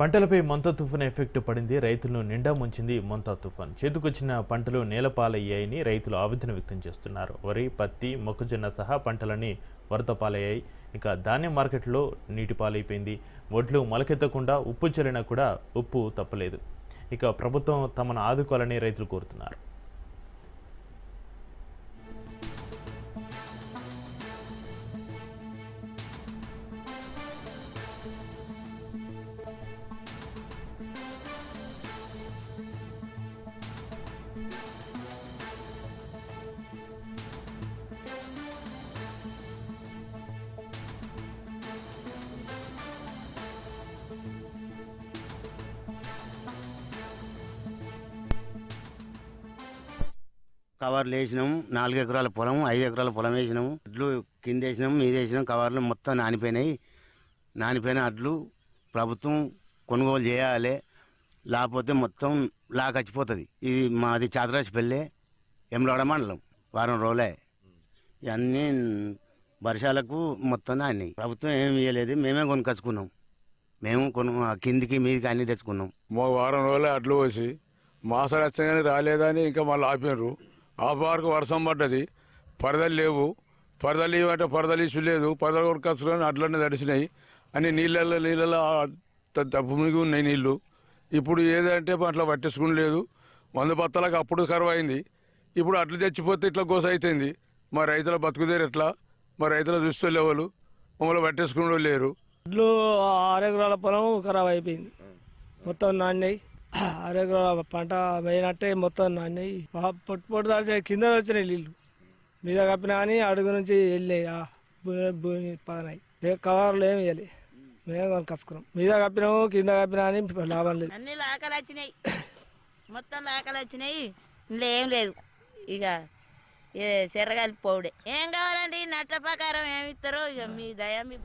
పంటలపై మంత తుఫాన్ ఎఫెక్ట్ పడింది రైతులను నిండా ముంచింది మంత తుఫాన్. చేతికొచ్చిన పంటలు నేలపాలయ్యాయని రైతులు ఆవేదన వ్యక్తం చేస్తున్నారు. వరి పత్తి మొక్కజొన్న సహా పంటలన్నీ వరద పాలయ్యాయి. ఇక ధాన్యం మార్కెట్లో నీటి పాలైపోయింది. వడ్లు మొలకెత్తకుండా ఉప్పు చల్లినా కూడా ఉప్పు తప్పలేదు. ఇక ప్రభుత్వం తమను ఆదుకోవాలని రైతులు కోరుతున్నారు. కవర్లు వేసినాం నాలుగు ఎకరాల పొలం ఐదు ఎకరాల పొలం వేసినాము. అడ్లు కింద వేసినాము మీద వేసినాం కవర్లు మొత్తం నానిపోయినాయి. నానిపోయిన అడ్లు ప్రభుత్వం కొనుగోలు చేయాలి. లేకపోతే మొత్తం లాకచ్చిపోతుంది ఇది మాది చాతరాసి పెళ్ళే ఎమ్లవాడ మండలం వారం రోజులే. ఇవన్నీ వర్షాలకు మొత్తం నాని ప్రభుత్వం ఏమి ఇవ్వలేదు మేమే కొనుకొచ్చుకున్నాం. మేము కొను కిందికి మీదికి అన్నీ తెచ్చుకున్నాం. మా వారం రోజులే అడ్లు పోసి మాసాలు వచ్చగానే రాలేదని ఇంకా మళ్ళీ ఆపారు ఆ పార్కు వర్షం పడ్డది. పరదలు లేవు. పరదలు ఇవ్వంటే పరదలు ఇసు లేదు. పరదల కొనుకొచ్చుకొని అట్లనే తడిసినాయి. అన్ని నీళ్ళల్లో నీళ్ళలో మునిగి ఉన్నాయి నీళ్ళు ఇప్పుడు ఏదంటే అట్లా పట్టించుకుని లేదు. వంద బత్తలకు అప్పుడు కరువు అయింది. ఇప్పుడు అట్లు తెచ్చిపోతే ఇట్లా గోస అవుతుంది మా రైతుల బతుకుదేరు ఎట్లా? మా రైతుల దృష్టి లేవలు మమ్మల్ని పట్టేసుకునే లేరు. ఇంట్లో ఆరు ఎకరాల పొలం ఖరాబ్ అయిపోయింది. మొత్తం నాణ్యాయి. ఆరెకరాల పంట పోయినట్టే మొత్తం నాణ్యాయి పొట్టు పొట్టు దాల్చి కింద వచ్చినాయి నీళ్ళు మీద కప్పినా కానీ అడుగు నుంచి వెళ్ళినాయి. భూమి పదనాయి. ఏ కవర్లు ఏమి వేయాలి మేము కొనుకొచ్చుకున్నాం. మీద కప్పినాము కింద కప్పినా అని లాభం లేదు. అన్ని లాకలు వచ్చినాయి. మొత్తం లాకలు వచ్చినాయి. ఇందులో ఏం లేదు. ఇక ఏ సెర్రగాలి పోవుడే ఏం కావాలండి? నట్ల ప్రకారం ఏమి ఇస్తారో? ఇక మీ దయా మీ